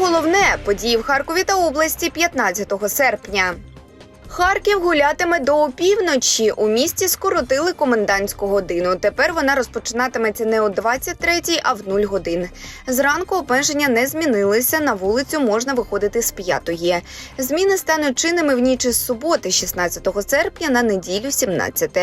головне події в Харкові та області 15 серпня. Харків гулятиме до опівночі. У місті скоротили комендантську годину. Тепер вона розпочинатиметься не о 23-й, а в 0 годин. Зранку обмеження не змінилися. На вулицю можна виходити з 5-ї. Зміни стануть чинними в ніч із суботи, 16 серпня, на неділю, 17.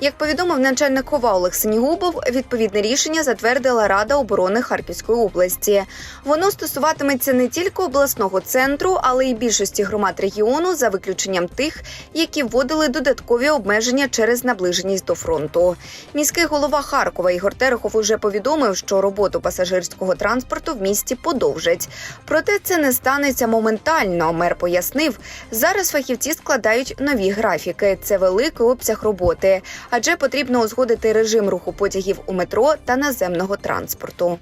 Як повідомив начальник ХОВА Олег Синігубов, відповідне рішення затвердила Рада оборони Харківської області. Воно стосуватиметься не тільки обласного центру, але й більшості громад регіону, за виключенням тих, які вводили додаткові обмеження через наближеність до фронту. Міський голова Харкова Ігор Терехов уже повідомив, що роботу пасажирського транспорту в місті подовжать. Проте це не станеться моментально. Мер пояснив, зараз фахівці складають нові графіки. Це великий обсяг роботи, адже потрібно узгодити режим руху потягів у метро та наземного транспорту.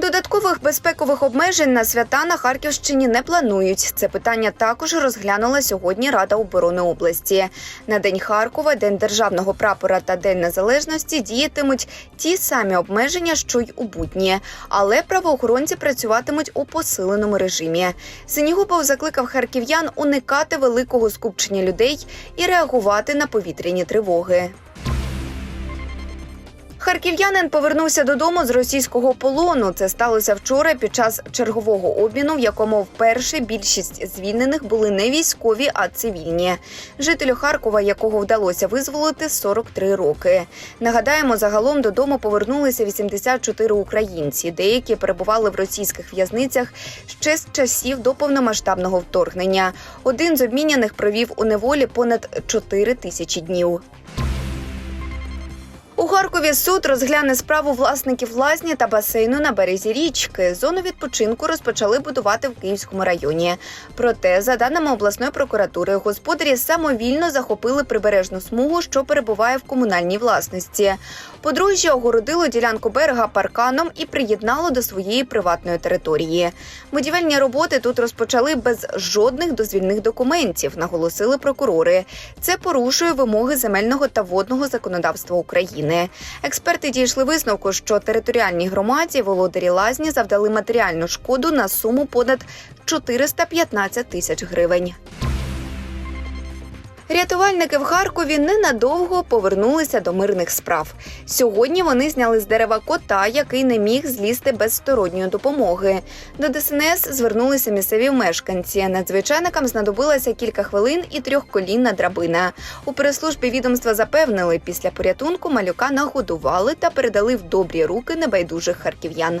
Додаткових безпекових обмежень на свята на Харківщині не планують. Це питання також розглянула сьогодні Рада оборони області. На День Харкова, День державного прапора та День Незалежності діятимуть ті самі обмеження, що й у будні, але правоохоронці працюватимуть у посиленому режимі. Синігубов закликав харків'ян уникати великого скупчення людей і реагувати на повітряні тривоги. Харків'янин повернувся додому з російського полону. Це сталося вчора під час чергового обміну, в якому вперше більшість звільнених були не військові, а цивільні. Жителю Харкова, якого вдалося визволити 43 роки. Нагадаємо, загалом додому повернулися 84 українці. Деякі перебували в російських в'язницях ще з часів до повномасштабного вторгнення. Один з обміняних провів у неволі понад 4 тисячі днів. У Харкові суд розгляне справу власників лазні та басейну на березі річки. Зону відпочинку розпочали будувати в Київському районі. Проте, за даними обласної прокуратури, господарі самовільно захопили прибережну смугу, що перебуває в комунальній власності. Подружжя огородило ділянку берега парканом і приєднало до своєї приватної території. Будівельні роботи тут розпочали без жодних дозвільних документів, наголосили прокурори. Це порушує вимоги земельного та водного законодавства України. Експерти дійшли висновку, що територіальній громаді володарі лазні завдали матеріальну шкоду на суму понад 415 тисяч гривень. Рятувальники в Харкові ненадовго повернулися до мирних справ. Сьогодні вони зняли з дерева кота, який не міг злізти без сторонньої допомоги. До ДСНС звернулися місцеві мешканці. Надзвичайникам знадобилося кілька хвилин і трьохколінна драбина. У прес-службі відомства запевнили, після порятунку малюка нагодували та передали в добрі руки небайдужих харків'ян.